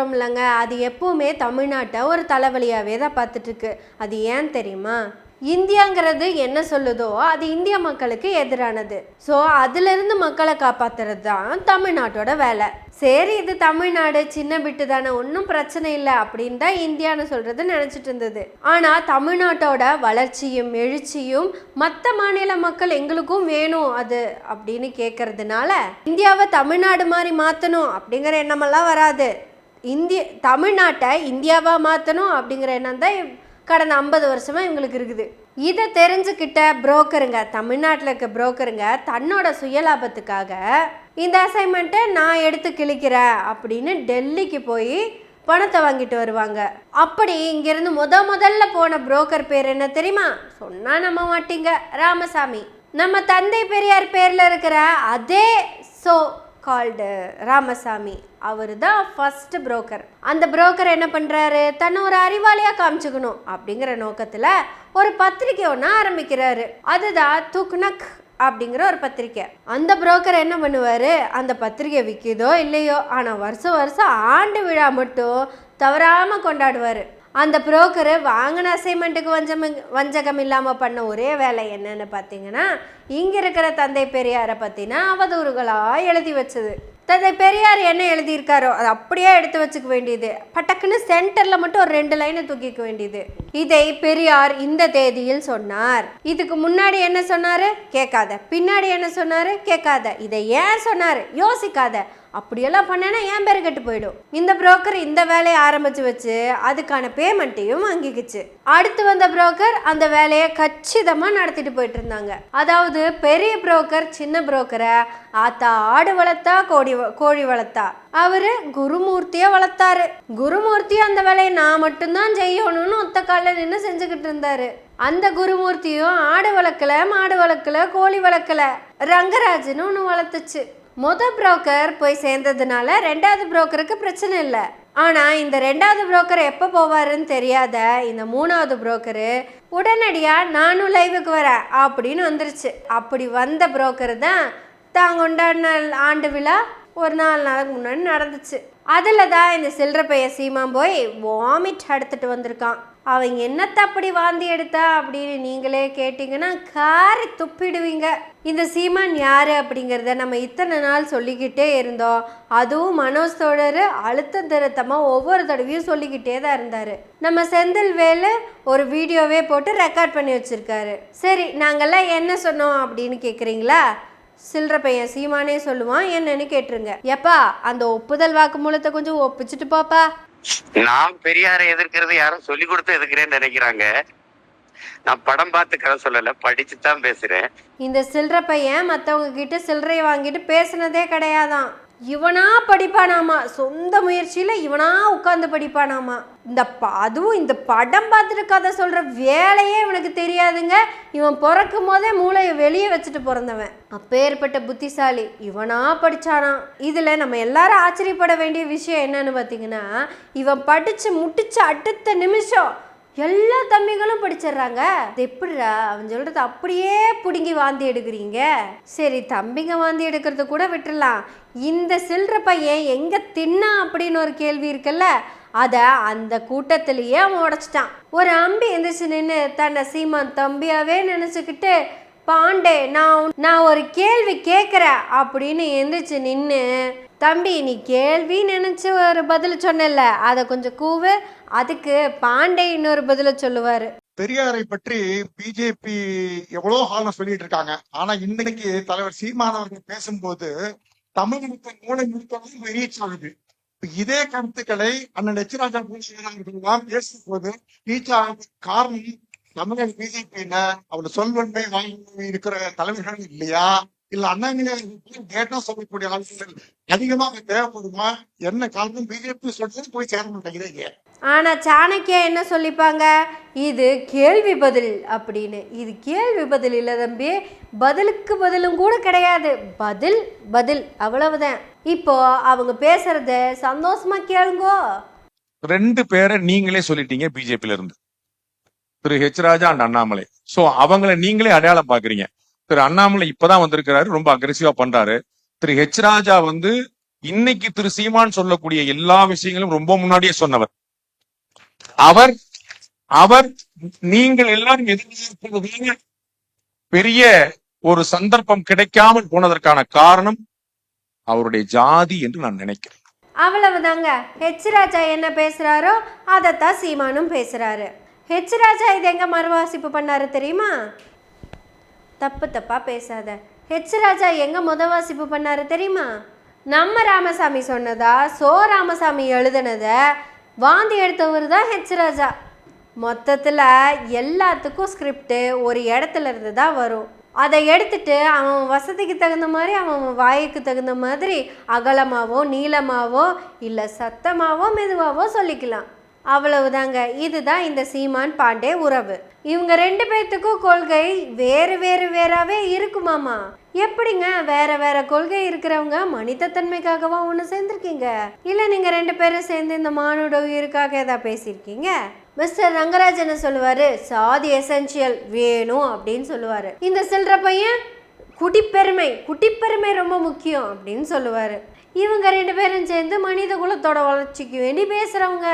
சொல்கிறோம் இல்லைங்க. அது எப்பவுமே தமிழ்நாட்டை ஒரு தலைவலியாகவே தான் பார்த்துட்ருக்கு. அது ஏன் தெரியுமா? இந்தியாங்கிறது என்ன சொல்லுதோ அது இந்திய மக்களுக்கு எதிரானது. ஸோ அதுலேருந்து மக்களை காப்பாத்துறது தான் தமிழ்நாட்டோட வேலை. சரி இது தமிழ்நாடு சின்ன பிட்டு தானே ஒன்றும் பிரச்சனை இல்லை அப்படின்னு தான் இந்தியான்னு சொல்கிறது நினச்சிட்டு இருந்தது. ஆனால் தமிழ்நாட்டோட வளர்ச்சியும் எழுச்சியும் மற்ற மாநில மக்கள் எங்களுக்கும் வேணும் அது அப்படின்னு கேட்கறதுனால இந்தியாவை தமிழ்நாடு மாதிரி மாற்றணும் அப்படிங்கிற எண்ணமெல்லாம் வராது. இந்திய தமிழ்நாட்டை இந்தியாவாக மாற்றணும் அப்படிங்கிற எண்ணம் தான் கடந்த ஐம்பது வருஷமாக இவங்களுக்கு இருக்குது. இதை தெரிஞ்சுக்கிட்ட புரோக்கருங்க தமிழ்நாட்டில் இருக்க புரோக்கருங்க தன்னோட சுயலாபத்துக்காக இந்த அசைன்மெண்ட்டை நான் எடுத்து கிழிக்கிறேன் அப்படின்னு டெல்லிக்கு போய் பணத்தை வாங்கிட்டு வருவாங்க. அப்படி இங்கிருந்து முத முதல்ல போன புரோக்கர் பேர் என்ன தெரியுமா? சொன்னா நம்ம மாட்டீங்க ராமசாமி. நம்ம தந்தை பெரியார் பேரில் இருக்கிற அதே சோ கால்டு ராமசாமி அவர் தான் ஃபஸ்ட்டு புரோக்கர் அந்த புரோக்கர் என்ன பண்ணுறாரு தன்னை ஒரு அறிவாளியாக காமிச்சுக்கணும் அப்படிங்கிற நோக்கத்தில் ஒரு பத்திரிக்கை ஒன்று ஆரம்பிக்கிறாரு. அதுதான் துக்னக் அப்படிங்கிற ஒரு பத்திரிக்கை. அந்த புரோக்கர் என்ன பண்ணுவார்? அந்த பத்திரிக்கை விற்கிதோ இல்லையோ ஆனால் வருஷம் வருஷம் ஆண்டு விழா மட்டும் தவறாமல் கொண்டாடுவார். அந்த புரோக்கரு வாங்கின அசைன்மெண்ட்டுக்கு வஞ்சம் வஞ்சகம் இல்லாமல் பண்ண ஒரே வேலை என்னன்னு பார்த்தீங்கன்னா இங்கே இருக்கிற தந்தை பெரியாரை பற்றினா அவதூறுகளாக எழுதி வச்சது. தந்தை பெரியார் என்ன எழுதியிருக்காரோ அதை அப்படியே எடுத்து வச்சுக்க வேண்டியது. பட்டக்குன்னு சென்டரில் மட்டும் ஒரு ரெண்டு லைனை தூக்கிக்க வேண்டியது. இதை பெரியார் இந்த தேதியில் சொன்னார். இதுக்கு முன்னாடி என்ன சொன்னாரு? கேட்காத. பின்னாடி என்ன சொன்னாரு? கேட்காத. இதை ஏன் சொன்னாரு? யோசிக்காத. அப்படியெல்லாம் பண்ணேன்னா என் பேர் கெட்டு போயிடும். இந்த புரோக்கர் இந்த வேலையை ஆரம்பிச்சு வச்சு அதுக்கான பேமெண்ட்டையும் வாங்கிக்கிச்சு. அடுத்து வந்த புரோக்கர் அந்த வேலையை கச்சிதமாக நடத்திட்டு போயிட்டு இருந்தாங்க. அதாவது பெரிய புரோக்கர் சின்ன புரோக்கரை ஆத்தா ஆடு வளர்த்தா கோடி வ- கோழி வளர்த்தா. அவரு குருமூர்த்தியை வளர்த்தாரு. குருமூர்த்தி அந்த வேலையை நான் மட்டும்தான் செய்யணும்னு ஒத்த காலில் நின்று செஞ்சுக்கிட்டு இருந்தாரு. அந்த குருமூர்த்தியும் ஆடு வளர்க்கல மாடு வளர்க்கல கோழி வளர்க்கல. ரங்கராஜன்னு ஒன்று வளர்த்துச்சு. மொதல் புரோக்கர் போய் சேர்ந்ததுனால ரெண்டாவது புரோக்கருக்கு பிரச்சனை இல்லை. ஆனால் இந்த ரெண்டாவது புரோக்கர் எப்போ போவாருன்னு தெரியாத இந்த மூணாவது புரோக்கரு உடனடியாக நானும் லைவுக்கு வரேன் அப்படின்னு வந்துருச்சு. அப்படி வந்த புரோக்கர் தான் தான் கொண்டாடின ஆண்டு விழா ஒரு நாலு நாளுக்கு முன்னாடி நடந்துச்சு. அதில் தான் இந்த சில்லற பைய சீமான் போய் வாமிட் எடுத்துகிட்டு வந்திருக்கான். அவங்க என்னத்தை அப்படி வாந்தி எடுத்தா அப்படின்னு நீங்களே கேட்டிங்கன்னா காரி துப்பிடுவீங்க. இந்த சீமான் யாரு அப்படிங்கிறத நம்ம இத்தனை நாள் சொல்லிக்கிட்டே இருந்தோம். அதுவும் மனோஜ் தோழர் அழுத்தம் திருத்தமாக ஒவ்வொரு தடவையும் சொல்லிக்கிட்டே தான் இருந்தார். நம்ம செந்தில் வேலு ஒரு வீடியோவே போட்டு ரெக்கார்ட் பண்ணி வச்சிருக்காரு. சரி நாங்கெல்லாம் என்ன சொன்னோம் அப்படின்னு கேட்குறீங்களா சில்லற பையன் சீமானே சொல்லுவான் என்னன்னு கேட்டுருங்க. எப்பா அந்த ஒப்புதல் வாக்குமூலத்தை கொஞ்சம் ஒப்பிச்சுட்டு போப்பா. நான் பெரியாரை எதிர்க்கிறது யாரும் சொல்லி கொடுத்து எதிர்க்கிறேன்னு நினைக்கிறாங்க. நான் படம் பார்த்து கதை சொல்லல படிச்சுதான் பேசுறேன். இந்த சில்லற பையன் மற்றவங்க கிட்ட சில்லறையை வாங்கிட்டு பேசுனதே கிடையாதான். இவனா படிப்பானாமா? சொந்த முயற்சியில் இவனா உட்காந்து படிப்பானாமா? இந்த அதுவும் இந்த படம் பார்த்துட்டு கதை சொல்கிற வேலையே இவனுக்கு தெரியாதுங்க. இவன் பிறக்கும் போதே மூளையை வெளியே வச்சுட்டு பிறந்தவன். அப்பேற்பட்ட புத்திசாலி. இவனா படித்தானா இதில் நம்ம எல்லாரும் ஆச்சரியப்பட வேண்டிய விஷயம் என்னன்னு பார்த்தீங்கன்னா இவன் படித்து முட்டிச்ச அடுத்த நிமிஷம் எல்லா தம்பிகளும் படிச்சிடுறாங்க. அது எப்படிடா? அவன் சொல்றது அப்படியே பிடுங்கி வாந்தி எடுக்கிறீங்க. சரி தம்பிங்க வாந்தி எடுக்கிறத கூட விட்டுறலாம். இந்த சில்லற பையன் எங்க தின்னா அப்படின்னு ஒரு கேள்வி இருக்குல்ல அதை அந்த கூட்டத்திலேயே அவன் உடச்சிட்டான். ஒரு அம்பி எந்திரிச்சு நின்று தன்னை சீமான் தம்பியாவே நினச்சிக்கிட்டு பாண்டே நான் நான் ஒரு கேள்வி கேட்குறேன். அப்படின்னு எந்திரிச்சு நின்று தம்பி நீ கேள்வி நினச்சி ஒரு பதில் சொன்னல அதை கொஞ்சம் கூவு. அதுக்கு பாண்டே இன்னொரு பதில சொல்லுவார். பெரியாரை பற்றி பிஜேபி எவ்வளவு காலம் சொல்லிட்டு இருக்காங்க. ஆனா இன்னைக்கு தலைவர் சீமானவர்கள் பேசும்போது தமிழகத்தின் மூளை முழுக்கவும் ரீச் ஆகுது இதே கருத்துக்களை அண்ணன் எச்ராஜா அவர்கள் பேசும் போது ரீச் ஆகுது காரணம் தமிழக பிஜேபியில அவளோட சொல்வன்மை வாங்கி இருக்கிற தலைவர்கள் இல்லையா? இல்ல அண்ணாமலை டேட்டா சொல்லக்கூடிய ஆட்கள் அதிகமாக தேவைப்படுமா? என்ன காரணம்? பிஜேபி சொல்றது போய் சேர மாட்டேங்குது ஆனால் சாணக்கியா என்ன சொல்லிப்பாங்க? இது கேள்வி பதில் அப்படின்னு. இது கேள்வி பதில் இல்லை தம்பி. பதிலுக்கு பதிலும் கூட கிடையாது. பதில் பதில். அவ்வளவுதான். இப்போ அவங்க பேசுறத சந்தோஷமா கேளுங்கோ. ரெண்டு பேரை நீங்களே சொல்லிட்டீங்க பிஜேபில இருந்து. Thiru H Raja and Annamalai. So அவங்கள நீங்களே அடையாளம் பாக்குறீங்க திரு அண்ணாமலை இப்பதான் வந்திருக்கிறாரு ரொம்ப அக்ரெசிவா பண்றாரு. திரு ஹெச் ராஜா வந்து இன்னைக்கு திரு சீமான் சொல்லக்கூடிய எல்லா விஷயங்களும் ரொம்ப முன்னாடியே சொன்னவர். அவர் அவர் நீங்கள் எல்லாரும் எதிர்பார்ப்பது பெரிய ஒரு சந்தர்ப்பம் கிடைக்காமல் போனதற்கான காரணம் அவருடைய ஜாதி என்று நான் நினைக்கிறேன். அவ்வளவுதாங்க. ஹெச் ராஜா என்ன பேசுறாரோ அதைத்தான் சீமானும் பேசுறாரு. ஹெச் ராஜா இது எங்கே மறுவாசிப்பு பண்ணாரு தெரியுமா? தப்பு தப்பாக பேசாத. ஹெச் ராஜா எங்கே முத வாசிப்பு பண்ணாரு தெரியுமா? நம்ம ராமசாமி சொன்னதா? சோ ராமசாமி எழுதுனதை வாந்தி எடுத்தவர் தான் ஹெச் ராஜா. மொத்தத்தில் எல்லாத்துக்கும் ஸ்கிரிப்டு ஒரு இடத்துல இருந்து தான் வரும். அதை எடுத்துட்டு அவன் வசதிக்கு தகுந்த மாதிரி அவன் வாய்க்கு தகுந்த மாதிரி அகலமாகவோ நீளமாகவோ இல்லை சத்தமாகவோ மெதுவாகவோ சொல்லிக்கலாம். அவ்வளவுதாங்க. இதுதான் இந்த சீமான் பாண்டே உறவு. இவங்க ரெண்டு பேர்த்துக்கும் கொள்கை வேறு வேறு வேறாவே இருக்குமாமா? எப்படிங்க வேற வேற கொள்கை இருக்கிறவங்க மனிதத்தன்மைக்காகவா ஒன்று சேர்ந்துருக்கீங்க? இல்லை நீங்கள் ரெண்டு பேரும் சேர்ந்து இந்த மானுட உயிருக்காக ஏதாவது பேசியிருக்கீங்க? மிஸ்டர் ரங்கராஜன் சொல்லுவார் சொல்லுவாரு சாதி எசென்சியல் வேணும் அப்படின்னு சொல்லுவாரு. இந்த சில்லற பையன் குடிப்பெருமை குடிப்பெருமை ரொம்ப முக்கியம் அப்படின்னு சொல்லுவாரு. இவங்க ரெண்டு பேரும் சேர்ந்து மனித குலத்தோட வளர்ச்சிக்கு வேண்டி பேசுறவங்க.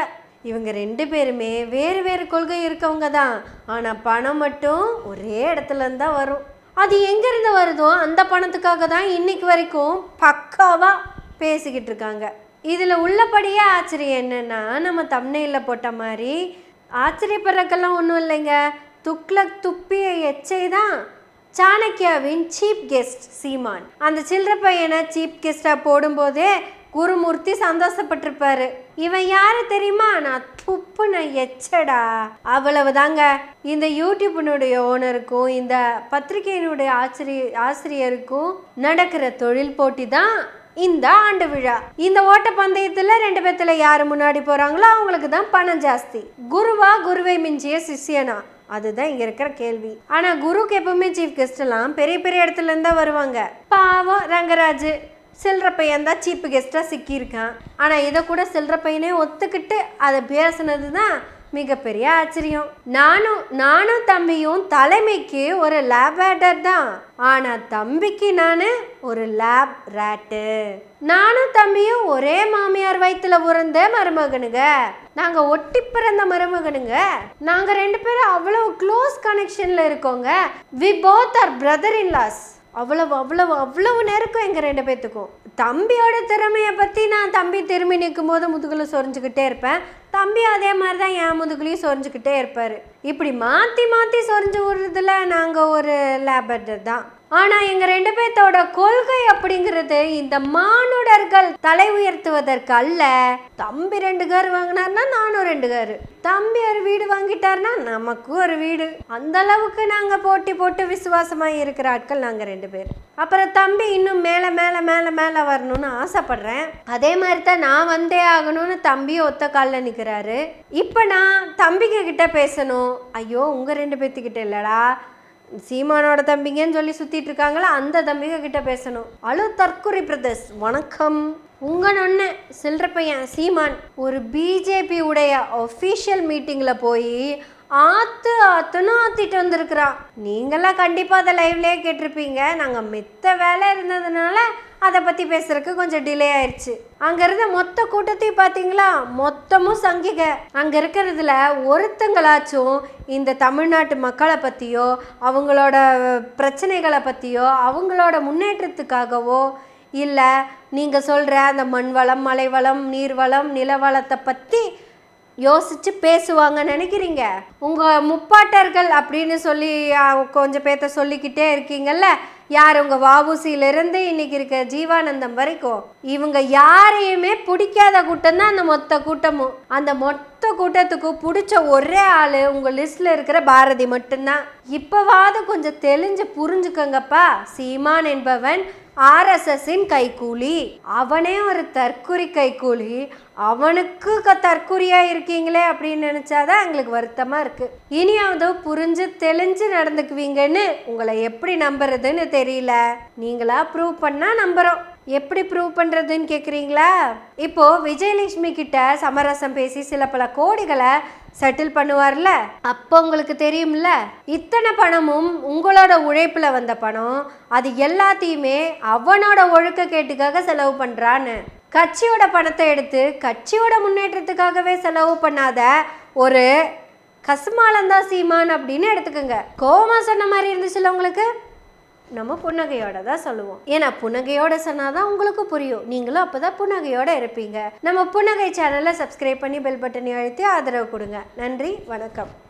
இவங்க ரெண்டு பேருமே வேறு வேறு கொள்கை இருக்கவங்க தான். ஆனால் பணம் மட்டும் ஒரே இடத்துலருந்து தான் வரும். அது எங்கேருந்து வருதோ அந்த பணத்துக்காக தான் இன்னைக்கு வரைக்கும் பக்காவாக பேசிக்கிட்டு இருக்காங்க. இதில் உள்ளபடியே ஆச்சரியம் என்னன்னா நம்ம தம்னையில் போட்ட மாதிரி ஆச்சரியப்படுறக்கெல்லாம் ஒன்றும் இல்லைங்க. துக்ளக் துப்பிய எச்சை தான் சாணக்கியாவின் சீப் கெஸ்ட் சீமான். அந்த சில்லற பையனை சீப் கெஸ்ட்டாக போடும்போதே குருமூர்த்தி சந்தோஷப்பட்டிருப்பாரு. இவன் யாரு தெரியுமா? நான் துப்புன எச்சடா. அவ்வளவுதாங்க. இந்த யூடியூப்பினுடைய ஓனருக்கும் இந்த பத்திரிகையினுடைய ஆசிரிய ஆசிரியருக்கும் நடக்கிற தொழில் போட்டி தான் இந்த ஆண்டு விழா. இந்த ஓட்ட பந்தயத்துல ரெண்டு பேர்த்துல யாரு முன்னாடி போறாங்களோ அவங்களுக்கு தான் பணம் ஜாஸ்தி. குருவா குருவை மிஞ்சிய சிஷ்யனா? அதுதான் இங்க இருக்கிற கேள்வி. ஆனா குருக்கு எப்பவுமே சீஃப் கெஸ்ட் எல்லாம் பெரிய பெரிய இடத்துல இருந்தா வருவாங்க. பாவம் ரங்கராஜ். சில்லற பையன் தான் சீப்பு கெஸ்ட்டாக சிக்கியிருக்கான். ஆனால் இதை கூட சில்லற பையனே ஒத்துக்கிட்டு அதை பேசுனது தான் மிகப்பெரிய ஆச்சரியம். நானும் நானும் தம்பியும் தலைமைக்கு ஒரு லேப் ரேட்டர் தான். ஆனால் தம்பிக்கு நான் ஒரு லேப் ரேட்டு நானும் தம்பியும் ஒரே மாமியார் வயிற்றுல பிறந்த மருமகனுங்க. நாங்கள் ஒட்டி பிறந்த மருமகனுங்க. நாங்கள் ரெண்டு பேரும் அவ்வளோ க்ளோஸ் கனெக்ஷனில் இருக்கோங்க. We both are brother in laws அவ்வளவு அவ்வளவு அவ்வளவு நெருக்கம் எங்கள் ரெண்டு பேர்த்துக்கும் தம்பியோட திறமையை பற்றி நான் தம்பி திரும்பி நிற்கும் போது முதுகில் சொரிஞ்சுக்கிட்டே இருப்பேன். தம்பி அதே மாதிரி தான் என் முதுகுலையும் சொரிஞ்சுக்கிட்டே இருப்பார். இப்படி மாற்றி மாற்றி சொரிஞ்சு விடுறதுல நாங்கள் ஒரு லேபர்டர் தான். ஆனால் எங்கள் ரெண்டு பேர்த்தோட கொள்கை அப்படிங்கிறது இந்த மானுடர்கள் தலை உயர்த்துவதற்கு அல்ல. தம்பி ரெண்டு கார் வாங்கினார்னா நானும் ரெண்டு கார். தம்பி ஒரு வீடு வாங்கிட்டார்னா நமக்கும் ஒரு வீடு. அந்த அளவுக்கு நாங்கள் போட்டி போட்டு விசுவாசமாக இருக்கிற ஆட்கள் நாங்கள் ரெண்டு பேர். அப்புறம் தம்பி இன்னும் மேலே மேலே மேலே மேலே வரணும்னு ஆசைப்படுறேன். அதே மாதிரி தான் நான் வந்தே ஆகணும்னு தம்பி ஒத்த காலில் நிற்கிறாரு இப்போ நான் தம்பிங்க கிட்ட பேசணும். ஐயோ உங்கள் ரெண்டு பேர்த்துக்கிட்ட இல்லடா. சீமானோட தம்பிங்கன்னு சொல்லி சுத்திட்டு இருக்காங்களா அந்த தம்பிங்க கிட்ட பேசணும். அலோ தற்குறி பிரதர்ஸ் வணக்கம். உங்க நொண்ணு சில்லற பையன் சீமான். ஒரு பிஜேபி உடைய ஒஃபீஷியல் மீட்டிங்ல போய் ஆத்து ஆத்துன்னு ஆத்திட்டு வந்திருக்கிறான். நீங்களாம் கண்டிப்பாக அதை லைவ்லேயே கேட்டிருப்பீங்க. நாங்கள் மித்த வேலை இருந்ததுனால அதை பற்றி பேசுறதுக்கு கொஞ்சம் டிலே ஆயிடுச்சு அங்கே இருந்த மொத்த கூட்டத்தையும் பார்த்தீங்களா மொத்தமும் சங்கிக. அங்கே இருக்கிறதுல ஒருத்தங்களாச்சும் இந்த தமிழ்நாட்டு மக்களை பற்றியோ அவங்களோட பிரச்சனைகளை பற்றியோ அவங்களோட முன்னேற்றத்துக்காகவோ இல்லை நீங்கள் சொல்கிற அந்த மண் வளம் மலை வளம் நீர் வளம் நிலவளத்தை பற்றி யோசிச்சு பேசுவாங்க நினைக்கிறீங்க? உங்கள் முப்பாட்டர்கள் அப்படின்னு சொல்லி கொஞ்சம் பேர்த்த சொல்லிக்கிட்டே இருக்கீங்கல்ல? யார் உங்க வஉசியில இருந்து இன்னைக்கு இருக்க ஜீவானந்தம் வரைக்கும்? இவங்க யாரையுமே பிடிக்காத கூட்டம் தான் அந்த மொத்த கூட்டமும். அந்த மொத்த கூட்டத்துக்கு பிடிச்ச ஒரே ஆள் உங்கள் லிஸ்ட்டில் இருக்கிற பாரதி மட்டும்தான். இப்போவாவது கொஞ்சம் தெளிஞ்சு புரிஞ்சுக்கங்கப்பா. சீமான் என்பவன் ஆர்எஸ்எஸ்ஸின் கைக்கூலி அவனே ஒரு தற்குறி கைக்கூலி அவனுக்கு க தற்குறியாக இருக்கீங்களே அப்படின்னு நினச்சாதான் எங்களுக்கு வருத்தமாக இருக்குது இனியாவது புரிஞ்சு தெளிஞ்சு நடந்துக்குவீங்கன்னு உங்களை எப்படி நம்புறதுன்னு தெரியல. நீங்களா ப்ரூவ் பண்ணால் நம்புகிறோம் எப்படி ப்ரூவ் பண்ணுறதுன்னு கேட்குறீங்களா இப்போ விஜயலட்சுமி கிட்ட சமரசம் பேசி சில பல கோடிகளை செட்டில் பண்ணுவார்ல? அப்போ உங்களுக்கு தெரியும்ல இத்தனை பணமும் உங்களோட உழைப்பில் வந்த பணம் அது எல்லாத்தையுமே அவனோட ஒழுக்க கேட்டுக்காக செலவு பண்ணுறான்னு கட்சியோட பணத்தை எடுத்து கட்சியோட முன்னேற்றத்துக்காகவே செலவு பண்ணாத ஒரு கசுமாலந்தா சீமான் அப்படின்னு எடுத்துக்கோங்க. கோமா சொன்ன மாதிரி இருந்துச்சுல்ல உங்களுக்கு? நம்ம புன்னகையோட தான் சொல்லுவோம். ஏன்னா புன்னகையோட சொன்னாதான் உங்களுக்கு புரியும். நீங்களும் அப்போதான் புன்னகையோட இருப்பீங்க. நம்ம புன்னகை சேனலை சப்ஸ்கிரைப் பண்ணி பெல் பட்டனை அழுத்தி ஆதரவு கொடுங்க. நன்றி வணக்கம்.